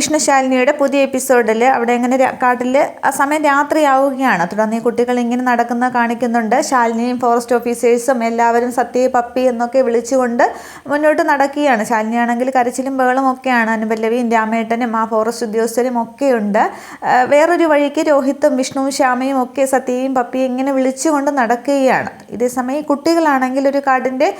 വിഷ്ണുശാലിനിയുടെ പുതിയ എപ്പിസോഡിൽ അവിടെ ഇങ്ങനെ കാട്ടിൽ ആ സമയം രാത്രിയാവുകയാണ്. തുടർന്ന് ഈ കുട്ടികൾ ഇങ്ങനെ നടക്കുന്ന കാണിക്കുന്നുണ്ട്. ശാലിനിയും ഫോറസ്റ്റ് ഓഫീസേഴ്സും എല്ലാവരും സത്യ പപ്പി എന്നൊക്കെ വിളിച്ചുകൊണ്ട് മുന്നോട്ട് നടക്കുകയാണ്. ശാലിനിയാണെങ്കിൽ കരച്ചിലും ബഹളും ഒക്കെയാണ് അനുപല്ലവിയും രാമേട്ടനും ആ ഫോറസ്റ്റ് ഉദ്യോഗസ്ഥരും ഒക്കെയുണ്ട്. വേറൊരു വഴിക്ക് രോഹിത്തും വിഷ്ണുവും ശ്യാമയും ഒക്കെ സത്യയും പപ്പിയും ഇങ്ങനെ വിളിച്ചുകൊണ്ട് നടക്കുകയാണ്. ഇതേസമയം കുട്ടികളാണെങ്കിൽ ഒരു കാടിന്റെ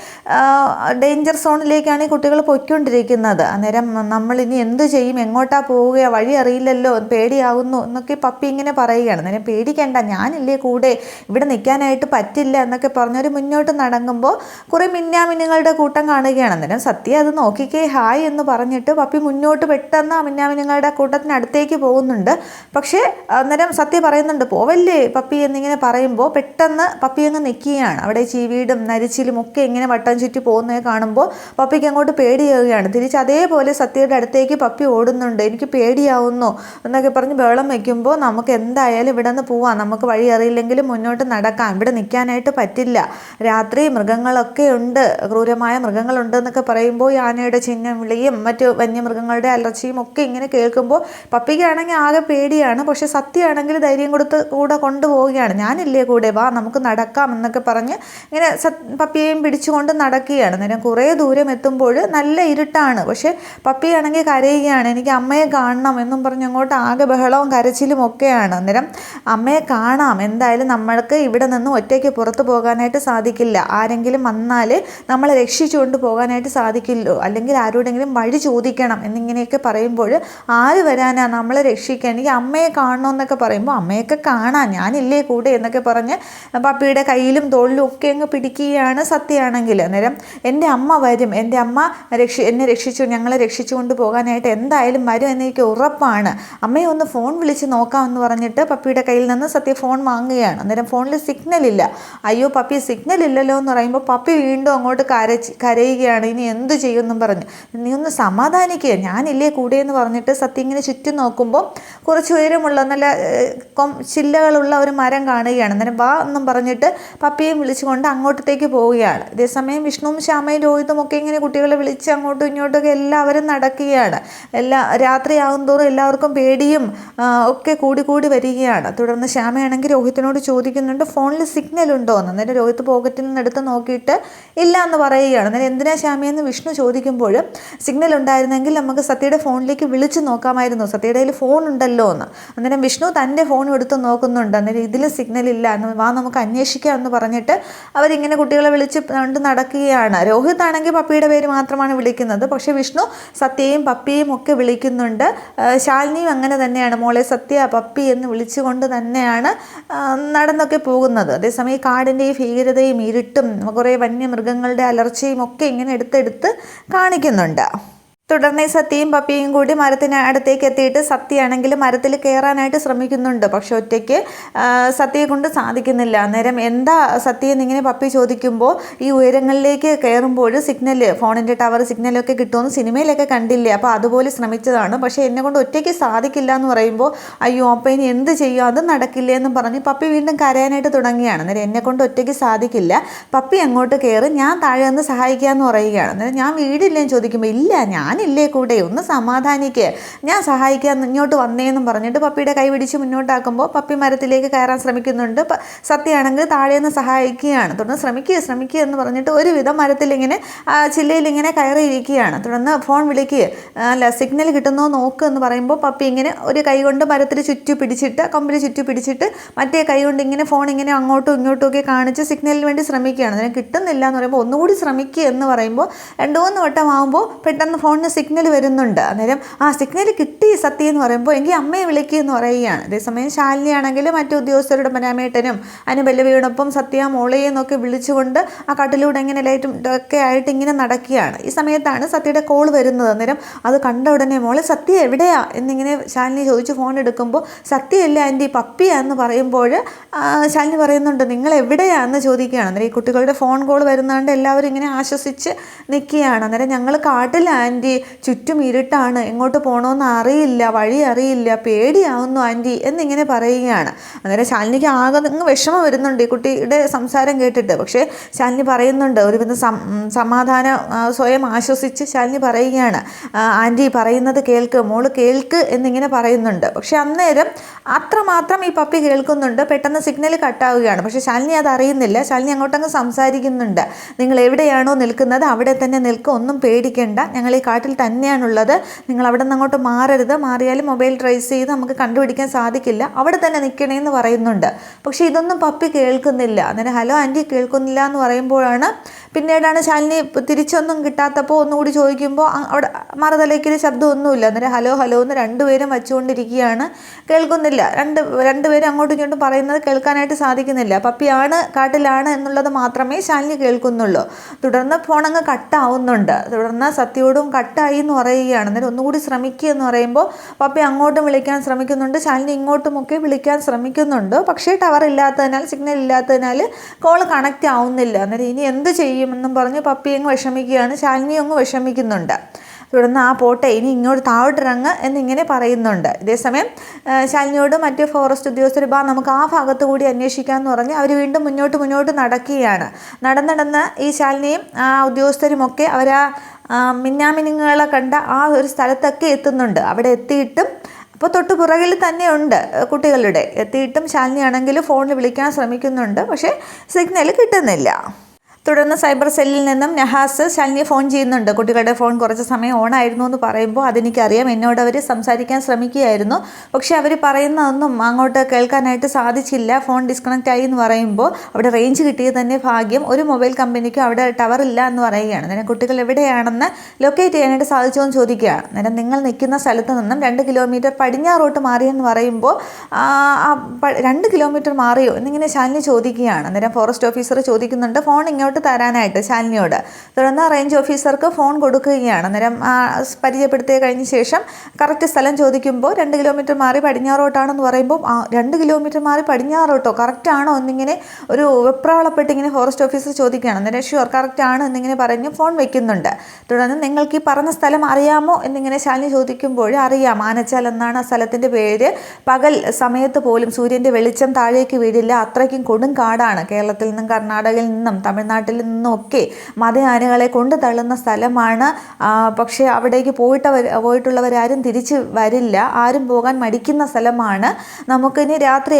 ഡേഞ്ചർ സോണിലേക്കാണ് ഈ കുട്ടികൾ പൊയ്ക്കൊണ്ടിരിക്കുന്നത്. അന്നേരം നമ്മൾ ഇനി എന്ത് ചെയ്യും? എങ്ങോട്ടാ പോവുക വഴി അറിയില്ലല്ലോ പേടിയാവുന്നു എന്നൊക്കെ പപ്പി ഇങ്ങനെ പറയുകയാണ്. നിന്നെ പേടിക്കണ്ട ഞാനില്ലേ കൂടെ ഇവിടെ നിൽക്കാനായിട്ട് പറ്റില്ല എന്നൊക്കെ പറഞ്ഞവർ മുന്നോട്ട് നടങ്ങുമ്പോൾ കുറേ മിന്നാമിന്നുകളുടെ കൂട്ടം കാണുകയാണ്. അന്നേരം സത്യ അത് നോക്കിക്കേ ഹായ് എന്ന് പറഞ്ഞിട്ട് പപ്പി മുന്നോട്ട് പെട്ടെന്ന് ആ മിന്നാമിന്നുകളുടെ കൂട്ടത്തിനടുത്തേക്ക് പോകുന്നുണ്ട്. പക്ഷേ അന്നേരം സത്യ പറയുന്നുണ്ട് പോവല്ലേ പപ്പി എന്നിങ്ങനെ പറയുമ്പോൾ പെട്ടെന്ന് പപ്പി അങ്ങ് നിൽക്കുകയാണ്. അവിടെ ചീവീടും നരിച്ചിലും ഒക്കെ ഇങ്ങനെ വട്ടം ചുറ്റി പോകുന്നത് കാണുമ്പോൾ പപ്പിക്ക് അങ്ങോട്ട് പേടിയാവുകയാണ്. തിരിച്ച് അതേപോലെ സത്യയുടെ അടുത്തേക്ക് പപ്പി ഓടുന്നുണ്ട്. എനിക്ക് പേടിയാവുന്നു എന്നൊക്കെ പറഞ്ഞ് ബഹളം വയ്ക്കുമ്പോൾ നമുക്ക് എന്തായാലും ഇവിടെ നിന്ന് പോവാം. നമുക്ക് വഴി അറിയില്ലെങ്കിലും മുന്നോട്ട് നടക്കാം. ഇവിടെ നിൽക്കാനായിട്ട് പറ്റില്ല. രാത്രി മൃഗങ്ങളൊക്കെ ഉണ്ട്. ക്രൂരമായ മൃഗങ്ങളുണ്ട് എന്നൊക്കെ പറയുമ്പോൾ ആനയുടെ ചിഹ്നം വിളിയും മറ്റു വന്യമൃഗങ്ങളുടെ അലർച്ചയും ഒക്കെ ഇങ്ങനെ കേൾക്കുമ്പോൾ പപ്പിക്കാണെങ്കിൽ ആകെ പേടിയാണ്. പക്ഷെ സത്യമാണെങ്കിൽ ധൈര്യം കൊടുത്ത് കൂടെ കൊണ്ടുപോവുകയാണ്. ഞാനില്ലേ കൂടെ? വാ നമുക്ക് നടക്കാം എന്നൊക്കെ പറഞ്ഞ് ഇങ്ങനെ പപ്പിയെയും പിടിച്ചുകൊണ്ട് നടക്കുകയാണ്. അന്നേരം കുറേ ദൂരം എത്തുമ്പോൾ നല്ല ഇരുട്ടാണ്. പക്ഷേ പപ്പിയാണെങ്കിൽ കരയുകയാണ്. എനിക്ക് അമ്മയെ കാണണം എന്നും പറഞ്ഞ് അങ്ങോട്ട് ആകെ ബഹളവും കരച്ചിലും ഒക്കെയാണ്. അന്നേരം അമ്മയെ കാണാം. എന്തായാലും നമ്മൾക്ക് ഇവിടെ നിന്ന് ഒറ്റയ്ക്ക് പുറത്തു പോകാനായിട്ട് സാധിക്കില്ല. ആരെങ്കിലും വന്നാൽ നമ്മളെ രക്ഷിച്ചുകൊണ്ട് പോകാനായിട്ട് സാധിക്കില്ലോ? അല്ലെങ്കിൽ ആരോടെങ്കിലും വഴി ചോദിക്കണം എന്നിങ്ങനെയൊക്കെ പറയുമ്പോൾ ആര് വരാനാ നമ്മളെ രക്ഷിക്കാൻ? എനിക്ക് അമ്മയെ കാണണമെന്നൊക്കെ പറയുമ്പോൾ അമ്മയൊക്കെ കാണാം. ഞാനില്ലേ കൂടെ എന്നൊക്കെ പറഞ്ഞ് പപ്പിയുടെ കയ്യിലും തോളിലും ഒക്കെ അങ്ങ് പിടിക്കുകയാണ് സത്യമാണെങ്കിൽ. അന്നേരം എന്റെ അമ്മ വരും. എന്റെ അമ്മ രക്ഷി എന്നെ രക്ഷിച്ചു ഞങ്ങളെ രക്ഷിച്ചുകൊണ്ട് പോകാനായിട്ട് എന്തായാലും വരും എന്നെനിക്ക് ഉറപ്പാണ്. അമ്മയെ ഒന്ന് ഫോൺ വിളിച്ച് നോക്കാമെന്ന് പറഞ്ഞിട്ട് പപ്പിയുടെ കയ്യിൽ നിന്ന് സത്യ ഫോൺ വാങ്ങുകയാണ്. അന്നേരം ഫോണിൽ സിഗ്നൽ ഇല്ല. അയ്യോ പപ്പി സിഗ്നൽ ഇല്ലല്ലോ എന്ന് പറയുമ്പോൾ പപ്പി വീണ്ടും അങ്ങോട്ട് കരച്ച് കരയുകയാണ്. ഇനി എന്ത് ചെയ്യുമെന്നും പറഞ്ഞ്. നീ ഒന്ന് സമാധാനിക്കുക ഞാനില്ലേ കൂടെ എന്ന് പറഞ്ഞിട്ട് സത്യ ഇങ്ങനെ ചുറ്റും നോക്കുമ്പോൾ കുറച്ച് ഉയരമുള്ള നല്ല കൊം ചില്ലകളുള്ള ഒരു മരം കാണുകയാണ്. അന്നേരം വാ എന്നും പറഞ്ഞിട്ട് പപ്പിയെ വിളിച്ചുകൊണ്ട് അങ്ങോട്ടത്തേക്ക് പോവുകയാണ്. ഇതേസമയം വിഷ്ണുവും ശ്യാമയും രോഹിതും ഒക്കെ ഇങ്ങനെ കുട്ടികളെ വിളിച്ച് അങ്ങോട്ടും ഇങ്ങോട്ടൊക്കെ എല്ലാവരും നടക്കുകയാണ്. എല്ലാ രാത്രിയാകും തോറും എല്ലാവർക്കും പേടിയും ഒക്കെ കൂടി കൂടി വരികയാണ്. തുടർന്ന് ശ്യാമയാണെങ്കിൽ രോഹിത്തിനോട് ചോദിക്കുന്നുണ്ട് ഫോണിൽ സിഗ്നൽ ഉണ്ടോ? എന്ന്. അന്നേരം രോഹിത്ത് പോക്കറ്റിൽ നിന്ന് എടുത്ത് നോക്കിയിട്ട് ഇല്ല എന്ന് പറയുകയാണ്. അന്നേരം എന്തിനാ ശ്യാമയെന്ന് വിഷ്ണു ചോദിക്കുമ്പോൾ സിഗ്നൽ ഉണ്ടായിരുന്നെങ്കിൽ നമുക്ക് സത്യയുടെ ഫോണിലേക്ക് വിളിച്ച് നോക്കാമായിരുന്നു. സത്യയുടെ കയ്യിൽ ഫോൺ ഉണ്ടല്ലോ എന്ന്. അന്നേരം വിഷ്ണു തന്റെ ഫോൺ എടുത്ത് നോക്കുന്നുണ്ട്. അന്നേരം ഇതിൽ സിഗ്നൽ ഇല്ല എന്ന്. വാ നമുക്ക് അന്വേഷിക്കാം എന്ന് പറഞ്ഞിട്ട് അവരിങ്ങനെ കുട്ടികളെ വിളിച്ച് കൊണ്ട് നടക്കുകയാണ്. രോഹിത് ആണെങ്കിൽ പപ്പിയുടെ പേര് മാത്രമാണ് വിളിക്കുന്നത്. പക്ഷേ വിഷ്ണു സത്യയും പപ്പിയും ഒക്കെ വിളിക്കുന്നുണ്ട്. ശാലിനിയും അങ്ങനെ തന്നെയാണ്. മോളെ സത്യ പപ്പി എന്ന് വിളിച്ചുകൊണ്ട് തന്നെയാണ് നടന്നൊക്കെ പോകുന്നത്. അതേസമയം കാടിന്റെ ഈ ഭീകരതയും ഇരുട്ടും കുറേ വന്യമൃഗങ്ങളുടെ അലർച്ചയും ഒക്കെ ഇങ്ങനെ എടുത്തെടുത്ത് കാണിക്കുന്നുണ്ട്. തുടർന്ന് സത്യയും പപ്പിയും കൂടി മരത്തിന് അടുത്തേക്ക് എത്തിയിട്ട് സത്യയാണെങ്കിൽ മരത്തിൽ കയറാനായിട്ട് ശ്രമിക്കുന്നുണ്ട്. പക്ഷെ ഒറ്റയ്ക്ക് സത്യയെ കൊണ്ട് സാധിക്കുന്നില്ല. അന്നേരം എന്താ സത്യം എന്നിങ്ങനെ പപ്പി ചോദിക്കുമ്പോൾ ഈ ഉയരങ്ങളിലേക്ക് കയറുമ്പോൾ സിഗ്നൽ ഫോണിന്റെ ടവർ സിഗ്നലൊക്കെ കിട്ടുമെന്ന് സിനിമയിലൊക്കെ കണ്ടില്ലേ. അപ്പോൾ അതുപോലെ ശ്രമിച്ചതാണ്. പക്ഷേ എന്നെ കൊണ്ട് ഒറ്റയ്ക്ക് സാധിക്കില്ല എന്ന് പറയുമ്പോൾ അയ്യോ അപ്പം ഇനി എന്ത് ചെയ്യും? അത് നടക്കില്ല? എന്ന് പറഞ്ഞ് പപ്പി വീണ്ടും കരയാനായിട്ട് തുടങ്ങിയാണ് അന്നേരം എന്നെ കൊണ്ട് ഒറ്റയ്ക്ക് സാധിക്കില്ല. പപ്പി അങ്ങോട്ട് കയറി ഞാൻ താഴെ നിന്ന് സഹായിക്കാമെന്ന് പറയുകയാണ്. അന്നേരം ഞാൻ വീടില്ലേ? എന്ന് ചോദിക്കുമ്പോൾ ഇല്ല ഞാനില്ലേ കൂടെ? ഒന്ന് സമാധാനിക്കുക ഞാൻ സഹായിക്കാൻ ഇങ്ങോട്ട് വന്നേന്നും പറഞ്ഞിട്ട് പപ്പിയുടെ കൈ പിടിച്ച് മുന്നോട്ടാക്കുമ്പോൾ പപ്പി മരത്തിലേക്ക് കയറാൻ ശ്രമിക്കുന്നുണ്ട്. സത്യയാണെങ്കിൽ നിന്ന് സഹായിക്കുകയാണ്. തുടർന്ന് ശ്രമിക്കുക ശ്രമിക്കുക എന്ന് പറഞ്ഞിട്ട് ഒരുവിധം മരത്തിലിങ്ങനെ ചില്ലയിലിങ്ങനെ കയറിയിരിക്കുകയാണ്. തുടർന്ന് ഫോൺ വിളിക്കുക അല്ല സിഗ്നൽ കിട്ടുന്നോ നോക്ക് എന്ന് പറയുമ്പോൾ പപ്പി ഇങ്ങനെ ഒരു കൈ കൊണ്ട് മരത്തിൽ ചുറ്റി പിടിച്ചിട്ട് കമ്പിൽ ചുറ്റി പിടിച്ചിട്ട് മറ്റേ കൈ കൊണ്ട് ഇങ്ങനെ ഫോൺ ഇങ്ങനെ അങ്ങോട്ടും ഇങ്ങോട്ടും ഒക്കെ കാണിച്ച് സിഗ്നലിന് വേണ്ടി ശ്രമിക്കുകയാണ്. അതിന് കിട്ടുന്നില്ല എന്ന് പറയുമ്പോൾ ഒന്നുകൂടി ശ്രമിക്കുക എന്ന് പറയുമ്പോൾ രണ്ട് മൂന്ന് വട്ടം ആകുമ്പോൾ പെട്ടെന്ന് ഫോണിന് സിഗ്നൽ വരുന്നുണ്ട്. അന്നേരം ആ സിഗ്നൽ കിട്ടി സത്യം എന്ന് പറയുമ്പോൾ എങ്കിൽ അമ്മയെ വിളിക്കുക എന്ന് പറയുകയാണ്. അതേസമയം ശാലിനിയാണെങ്കിൽ മറ്റു ഉദ്യോഗസ്ഥരുടെ മനാമേട്ടനും അനുപല്ലവിയോടൊപ്പം സത്യ മോളയെ എന്നൊക്കെ വിളിച്ചുകൊണ്ട് ആ കട്ടിലൂടെ ഇങ്ങനെ ലൈറ്റും ഒക്കെ ആയിട്ട് ഇങ്ങനെ നടക്കുകയാണ്. ഈ സമയത്താണ് സത്യയുടെ കോൾ വരുന്നത്. അന്നേരം അത് കണ്ട ഉടനെ മോളെ സത്യ എവിടെയാ? എന്നിങ്ങനെ ശാലിനി ചോദിച്ച് ഫോൺ എടുക്കുമ്പോൾ സത്യയല്ല ആന്റി പപ്പിയാ? എന്ന് പറയുമ്പോൾ ശാലിനി പറയുന്നുണ്ട് നിങ്ങൾ എവിടെയാ? എന്ന് ചോദിക്കുകയാണ്. അന്നേരം ഈ കുട്ടികളുടെ ഫോൺ കോൾ വരുന്നതുകൊണ്ട് എല്ലാവരും ഇങ്ങനെ ആശ്വസിച്ച് നിൽക്കുകയാണ്. അന്നേരം ഞങ്ങൾ കാട്ടിൽ ആന്റി. ചുറ്റും ഇരുട്ടാണ് എങ്ങോട്ട് പോകണമെന്ന് അറിയില്ല വഴി അറിയില്ല പേടിയാവുന്നു ആന്റി എന്നിങ്ങനെ പറയുകയാണ്. അങ്ങനെ ശാലിനിക്ക് ആകെ അങ്ങ് വിഷമം വരുന്നുണ്ട് ഈ കുട്ടിയുടെ സംസാരം കേട്ടിട്ട്. പക്ഷേ ശാലിനി പറയുന്നുണ്ട് ഒരു വിധം സമാധാനം സ്വയം ആശ്വസിച്ച് ശാലിനി പറയുകയാണ്. "ആ, ആന്റി പറയുന്നത് കേൾക്ക് മോൾ കേൾക്ക് എന്നിങ്ങനെ പറയുന്നുണ്ട്. പക്ഷെ അന്നേരം അത്രമാത്രം ഈ പപ്പി കേൾക്കുന്നുണ്ട് പെട്ടെന്ന് സിഗ്നൽ കട്ടാവുകയാണ്. പക്ഷേ ശാലിനി അത് അറിയുന്നില്ല. ശാലിനി അങ്ങോട്ടങ്ങ് സംസാരിക്കുന്നുണ്ട്. നിങ്ങൾ എവിടെയാണോ നിൽക്കുന്നത് അവിടെ തന്നെ നിൽക്കുക ഒന്നും പേടിക്കേണ്ട. ഞങ്ങൾ ഈ കാട്ടിൽ തന്നെയാണുള്ളത്. നിങ്ങൾ അവിടെ നിന്ന് അങ്ങോട്ട് മാറരുത്. മാറിയാലും മൊബൈൽ ട്രേസ് ചെയ്ത് നമുക്ക് കണ്ടുപിടിക്കാൻ സാധിക്കില്ല. അവിടെ തന്നെ നിൽക്കണേ എന്ന് പറയുന്നുണ്ട്. പക്ഷേ ഇതൊന്നും പപ്പി കേൾക്കുന്നില്ല. അന്നേരം ഹലോ ആന്റി കേൾക്കുന്നില്ല എന്ന് പറയുമ്പോഴാണ് പിന്നീടാണ് ശാലിനി തിരിച്ചൊന്നും കിട്ടാത്തപ്പോൾ ഒന്നുകൂടി ചോദിക്കുമ്പോൾ അവിടെ മറുതലയ്ക്കൊരു ശബ്ദമൊന്നുമില്ല. അന്നേരം ഹലോ ഹലോ എന്ന് രണ്ടുപേരും വച്ചുകൊണ്ടിരിക്കുകയാണ്. കേൾക്കുന്നില്ല. രണ്ട് രണ്ടുപേരും അങ്ങോട്ടും ഇങ്ങോട്ടും പറയുന്നത് കേൾക്കാനായിട്ട് സാധിക്കുന്നില്ല. പപ്പിയാണ് കാട്ടിലാണ് എന്നുള്ളത് മാത്രമേ ശാലിനി കേൾക്കുന്നുള്ളൂ. തുടർന്ന് ഫോണങ്ങ് കട്ടാവുന്നുണ്ട്. തുടർന്ന് സത്യയോടും കട്ടായി എന്ന് പറയുകയാണ്. അന്നേരം ഒന്നുകൂടി ശ്രമിക്കുക എന്ന് പറയുമ്പോൾ പപ്പി അങ്ങോട്ടും വിളിക്കാൻ ശ്രമിക്കുന്നുണ്ട്. ശാലിനി ഇങ്ങോട്ടുമൊക്കെ വിളിക്കാൻ ശ്രമിക്കുന്നുണ്ട്. പക്ഷേ ടവർ ഇല്ലാത്തതിനാൽ സിഗ്നൽ ഇല്ലാത്തതിനാൽ കോൾ കണക്റ്റ് ആവുന്നില്ല. അന്നേരം ഇനി എന്ത് ചെയ്യുമെന്നും പറഞ്ഞ് പപ്പി അങ്ങ് വിഷമിക്കുകയാണ്. ശാലിനി അങ്ങ് വിഷമിക്കുന്നുണ്ട്. തുടർന്ന് ആ പോട്ടെ ഇനി ഇങ്ങോട്ട് താഴോട്ടിറങ്ങ് എന്നിങ്ങനെ പറയുന്നുണ്ട്. ഇതേസമയം ശാലിനിയോട് മറ്റ് ഫോറസ്റ്റ് ഉദ്യോഗസ്ഥർ ബാ നമുക്ക് ആ ഭാഗത്ത് കൂടി അന്വേഷിക്കാമെന്ന് പറഞ്ഞ് അവർ വീണ്ടും മുന്നോട്ട് മുന്നോട്ട് നടക്കുകയാണ്. നടന്നടന്ന് ഈ ശാലിനിയും ആ ഉദ്യോഗസ്ഥരുമൊക്കെ അവർ ആ മിന്നാമിനുങ്ങളെ കണ്ട ആ ഒരു സ്ഥലത്തൊക്കെ എത്തുന്നുണ്ട്. അവിടെ എത്തിയിട്ടും അപ്പോൾ തൊട്ട് പുറകിൽ തന്നെയുണ്ട് കുട്ടികളുടെ. എത്തിയിട്ടും ശാലിനിയാണെങ്കിൽ ഫോണിൽ വിളിക്കാൻ ശ്രമിക്കുന്നുണ്ട്. പക്ഷേ സിഗ്നൽ കിട്ടുന്നില്ല. തുടർന്ന് സൈബർ സെല്ലിൽ നിന്നും നഹാസ് ശാലിനിയെ ഫോൺ ചെയ്യുന്നുണ്ട്. കുട്ടികളുടെ ഫോൺ കുറച്ച് സമയം ഓൺ ആയിരുന്നു എന്ന് പറയുമ്പോൾ അതെനിക്കറിയാം. എന്നോട് അവർ സംസാരിക്കാൻ ശ്രമിക്കുകയായിരുന്നു. പക്ഷേ അവർ പറയുന്നതൊന്നും അങ്ങോട്ട് കേൾക്കാനായിട്ട് സാധിച്ചില്ല. ഫോൺ ഡിസ്കണക്റ്റ് ആയി എന്ന് പറയുമ്പോൾ അവിടെ റേഞ്ച് കിട്ടിയത് തന്നെ ഭാഗ്യം. ഒരു മൊബൈൽ കമ്പനിക്കും അവിടെ ടവർ ഇല്ല എന്ന് പറയുകയാണ്. അന്നേരം കുട്ടികൾ എവിടെയാണെന്ന് ലൊക്കേറ്റ് ചെയ്യാനായിട്ട് സാധിച്ചോ എന്ന് ചോദിക്കുകയാണ്. അന്നേരം നിങ്ങൾ നിൽക്കുന്ന സ്ഥലത്ത് നിന്നും രണ്ട് കിലോമീറ്റർ പടിഞ്ഞാറോട്ട് മാറിയെന്ന് പറയുമ്പോൾ രണ്ട് കിലോമീറ്റർ മാറിയോ? എന്നിങ്ങനെ ശാലിനി ചോദിക്കുകയാണ്. അന്നേരം ഫോറസ്റ്റ് ഓഫീസർ ചോദിക്കുന്നുണ്ട്. ഫോൺ ഇങ്ങോട്ട് തരാനായിട്ട് ശാലിനിയോട്. തുടർന്ന് റേഞ്ച് ഓഫീസർക്ക് ഫോൺ കൊടുക്കുകയാണ്. അന്നേരം പരിചയപ്പെടുത്തിയ കഴിഞ്ഞ ശേഷം കറക്റ്റ് സ്ഥലം ചോദിക്കുമ്പോൾ രണ്ട് കിലോമീറ്റർ മാറി പടിഞ്ഞാറോട്ടാണെന്ന് പറയുമ്പോൾ രണ്ട് കിലോമീറ്റർ മാറി പടിഞ്ഞാറോട്ടോ? കറക്റ്റാണോ എന്നിങ്ങനെ ഒരു വെപ്രാളപ്പെട്ട് ഇങ്ങനെ ഫോറസ്റ്റ് ഓഫീസർ ചോദിക്കുകയാണ്. അന്നേരം ഷുവർ കറക്റ്റാണ് എന്നിങ്ങനെ പറഞ്ഞ് ഫോൺ വെക്കുന്നുണ്ട്. തുടർന്ന് നിങ്ങൾക്ക് ഈ പറഞ്ഞ സ്ഥലം അറിയാമോ എന്നിങ്ങനെ ശാലിനി ചോദിക്കുമ്പോൾ അറിയാം. ആനച്ചാൽ എന്നാണ് ആ സ്ഥലത്തിന്റെ പേര്. പകൽ സമയത്ത് പോലും സൂര്യന്റെ വെളിച്ചം താഴേക്ക് വീടില്ല അത്രയ്ക്കും കൊടും കാടാണ് കേരളത്തിൽ നിന്നും കർണാടകയിൽ നിന്നും തമിഴ്നാട്ടിൽ നിന്നൊക്കെ മതയാനകളെ കൊണ്ടു തള്ളുന്ന സ്ഥലമാണ്. പക്ഷേ അവിടേക്ക് പോയിട്ടവർ പോയിട്ടുള്ളവരാരും തിരിച്ച് വരില്ല. ആരും പോകാൻ മടിക്കുന്ന സ്ഥലമാണ്. നമുക്കിനി രാത്രി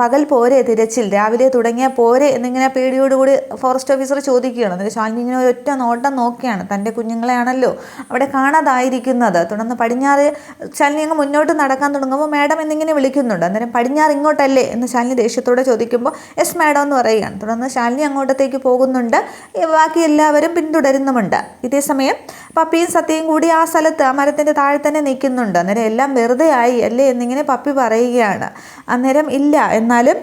പകൽ പോരെ തിരച്ചിൽ. രാവിലെ തുടങ്ങിയ പോരെ എന്നിങ്ങനെ പേടിയോടുകൂടി ഫോറസ്റ്റ് ഓഫീസർ ചോദിക്കുകയാണ്. എന്നിട്ട് ശാലിനി ഇങ്ങനെ ഒറ്റ നോട്ടം നോക്കിയാണ്. തന്റെ കുഞ്ഞുങ്ങളെയാണല്ലോ അവിടെ കാണാതായിരിക്കുന്നത്. തുടർന്ന് പടിഞ്ഞാറ് ശാലിനി അങ്ങ് മുന്നോട്ട് നടക്കാൻ തുടങ്ങുമ്പോൾ മാഡം എന്നിങ്ങനെ വിളിക്കുന്നുണ്ട്. അന്നേരം പടിഞ്ഞാറ് ഇങ്ങോട്ടല്ലേ എന്ന് ശാലിനി ദേഷ്യത്തോടെ ചോദിക്കുമ്പോൾ എസ് മാഡം എന്ന് പറയുകയാണ്. തുടർന്ന് ശാലിനി അങ്ങോട്ടത്തേക്ക് പോകുന്നുണ്ട്. ഈ ബാക്കി എല്ലാവരും പിന്തുടരുന്നുമുണ്ട്. ഇതേസമയം പപ്പിയും സത്യയും കൂടി ആ സ്ഥലത്ത് ആ മരത്തിന്റെ താഴെ തന്നെ നിൽക്കുന്നുണ്ട്. അന്നേരം എല്ലാം വെറുതെ ആയി അല്ലേ എന്നിങ്ങനെ പപ്പി പറയുകയാണ്. അന്നേരം ഇല്ല എന്നാലും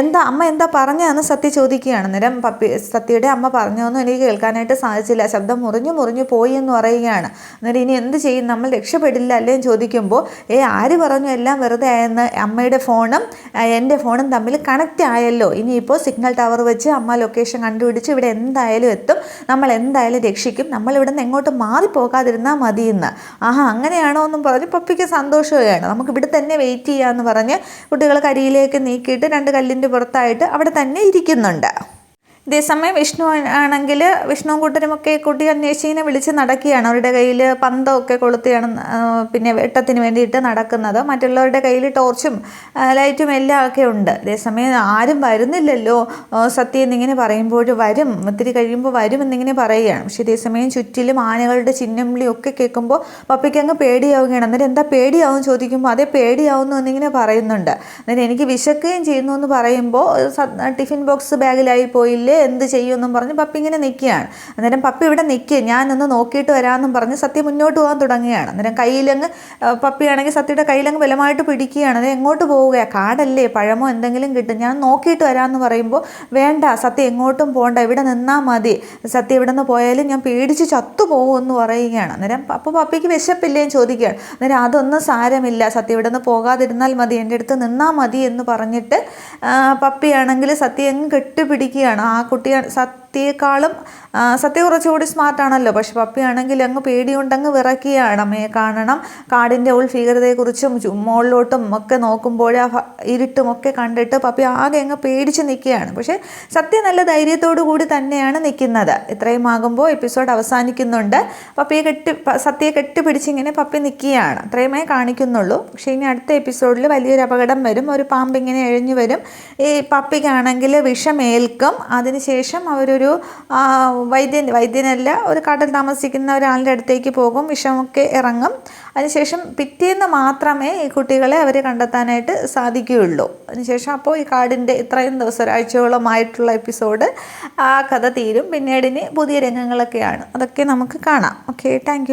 എന്താ അമ്മ എന്താ പറഞ്ഞതെന്ന് സത്യ ചോദിക്കുകയാണ്. അന്നേരം പപ്പി സത്യയുടെ അമ്മ പറഞ്ഞതൊന്നും എനിക്ക് കേൾക്കാനായിട്ട് സാധിച്ചില്ല. ശബ്ദം മുറിഞ്ഞു മുറിഞ്ഞു പോയി എന്ന് പറയുകയാണ്. അന്നേരം ഇനി എന്ത് ചെയ്യും? നമ്മൾ രക്ഷപ്പെടില്ല അല്ലേ ചോദിക്കുമ്പോൾ ഏ ആര് പറഞ്ഞു എല്ലാം വെറുതെ ആയെന്ന്? അമ്മയുടെ ഫോണും എന്റെ ഫോണും തമ്മിൽ കണക്റ്റ് ആയല്ലോ. ഇനിയിപ്പോൾ സിഗ്നൽ ടവർ വെച്ച് അമ്മ ലൊക്കേഷൻ കണ്ടുപിടിച്ച് ഇവിടെ എന്തായാലും എത്തും. നമ്മൾ എന്തായാലും രക്ഷിക്കും. നമ്മൾ ഇവിടെ നിന്ന് എങ്ങോട്ട് മാറിപ്പോകാതിരുന്നാൽ മതിയെന്ന്. ആഹാ അങ്ങനെയാണോ എന്നും പറഞ്ഞ് പപ്പിക്ക് സന്തോഷവുകയാണ്. നമുക്ക് ഇവിടെ തന്നെ വെയിറ്റ് ചെയ്യാമെന്ന് പറഞ്ഞ് കുട്ടികൾ കരിയിലേക്ക് നീക്കിയിട്ട് രണ്ട് കല്ലിന്റെ പുറത്തായിട്ട് അവിടെ തന്നെ ഇരിക്കുന്നുണ്ട്. ഇതേസമയം വിഷ്ണു ആണെങ്കിൽ വിഷ്ണുവും കൂട്ടരുമൊക്കെ കുട്ടി അന്വേഷിച്ചിങ്ങനെ വിളിച്ച് നടക്കുകയാണ്. അവരുടെ കയ്യിൽ പന്തമൊക്കെ കൊളുത്തിയാണ് പിന്നെ വെട്ടത്തിന് വേണ്ടിയിട്ട് നടക്കുന്നത്. മറ്റുള്ളവരുടെ കയ്യിൽ ടോർച്ചും ലൈറ്റും എല്ലാം ഒക്കെ ഉണ്ട്. അതേസമയം ആരും വരുന്നില്ലല്ലോ. സത്യം എന്നിങ്ങനെ പറയുമ്പോൾ വരും. ഒത്തിരി കഴിയുമ്പോൾ വരും എന്നിങ്ങനെ പറയുകയാണ്. പക്ഷേ ഇതേസമയം ചുറ്റിലും ആനകളുടെ ചിഹ്നംവിളിയും ഒക്കെ കേൾക്കുമ്പോൾ പപ്പിക്ക് അങ്ങ് പേടിയാവുകയാണ്. അന്നേരം എന്താ പേടിയാവും ചോദിക്കുമ്പോൾ അതേ പേടിയാവുന്നു എന്നിങ്ങനെ പറയുന്നുണ്ട്. അന്നേരം എനിക്ക് വിശക്കുകയും ചെയ്യുന്നു എന്ന് പറയുമ്പോൾ ടിഫിൻ ബോക്സ് ബാഗിലായി പോയില്ലേ എന്ത് ചെയ്യുമെന്നും പറഞ്ഞ് പപ്പി ഇങ്ങനെ നിൽക്കുകയാണ്. അന്നേരം പപ്പി ഇവിടെ നിൽക്കുക ഞാനൊന്ന് നോക്കിയിട്ട് വരാമെന്നും പറഞ്ഞ് സത്യ മുന്നോട്ട് പോകാൻ തുടങ്ങുകയാണ്. അന്നേരം കയ്യിലങ്ങ് പപ്പി പപ്പിയാണെങ്കിൽ സത്യയുടെ കയ്യിലങ്ങ് ബലമായിട്ട് പിടിക്കുകയാണ്. അത് എങ്ങോട്ട് പോവുക? കാടല്ലേ പഴമോ എന്തെങ്കിലും കിട്ടും. ഞാൻ നോക്കിയിട്ട് വരാമെന്ന് പറയുമ്പോൾ വേണ്ട സത്യ എങ്ങോട്ടും പോകണ്ട ഇവിടെ നിന്നാൽ മതി. സത്യ ഇവിടെ നിന്ന് പോയാലും ഞാൻ പേടിച്ച് ചത്തു പോകുമെന്ന് പറയുകയാണ്. അന്നേരം അപ്പോൾ പപ്പിക്ക് വിശപ്പില്ലേ എന്ന് ചോദിക്കുകയാണ്. അന്നേരം അതൊന്നും സാരമില്ല സത്യ ഇവിടെ നിന്ന് പോകാതിരുന്നാൽ മതി എന്റെ അടുത്ത് നിന്നാൽ മതി എന്ന് പറഞ്ഞിട്ട് ആ, പപ്പിയാണെങ്കിൽ സത്യ അങ്ങ് കെട്ടിപ്പിടിക്കുകയാണ്. കുട്ടി സത്യയെക്കാളും സത്യ കുറച്ചുകൂടി സ്മാർട്ടാണല്ലോ പക്ഷെ പപ്പിയാണെങ്കിൽ അങ്ങ് പേടി കൊണ്ടങ്ങ് വിറക്കുകയാണ് അമ്മയെ കാണണം. കാടിന്റെ ഉൾഭീകരതയെക്കുറിച്ചും ഭീകരതയെക്കുറിച്ചും മുകളിലോട്ടും ഒക്കെ നോക്കുമ്പോൾ ആ ഇരുട്ടുമൊക്കെ കണ്ടിട്ട് പപ്പി ആകെ അങ്ങ് പേടിച്ച് നിൽക്കുകയാണ്. പക്ഷേ സത്യ നല്ല ധൈര്യത്തോടു കൂടി തന്നെയാണ് നിൽക്കുന്നത്. ഇത്രയും ആകുമ്പോൾ എപ്പിസോഡ് അവസാനിക്കുന്നുണ്ട്. പപ്പിയെ കെട്ടി സത്യയെ കെട്ടിപ്പിടിച്ച് ഇങ്ങനെ പപ്പി നിൽക്കുകയാണ്. അത്രയുമേ കാണിക്കുന്നുള്ളൂ. പക്ഷേ ഇനി അടുത്ത എപ്പിസോഡിൽ വലിയൊരു അപകടം വരും. ഒരു പാമ്പ് ഇങ്ങനെ എഴഞ്ഞു വരും. ഈ പപ്പിക്കാണെങ്കിൽ വിഷമേൽക്കും. അതിനുശേഷം അവരൊരു വൈദ്യൻ വൈദ്യനല്ല ഒരു കാട്ടിൽ താമസിക്കുന്ന ഒരാളുടെ അടുത്തേക്ക് പോകും വിഷമൊക്കെ ഇറങ്ങും. അതിനുശേഷം പിറ്റേന്ന് മാത്രമേ ഈ കുട്ടികളെ അവർ കണ്ടെത്താനായിട്ട് സാധിക്കുകയുള്ളൂ. അതിനുശേഷം അപ്പോൾ ഈ കാടിന്റെ ഇത്രയും ദിവസം ഒരാഴ്ചയോളമായിട്ടുള്ള എപ്പിസോഡ് ആ കഥ തീരും. പിന്നീട് ഇനി പുതിയ രംഗങ്ങളൊക്കെയാണ്. അതൊക്കെ നമുക്ക് കാണാം. Okay thank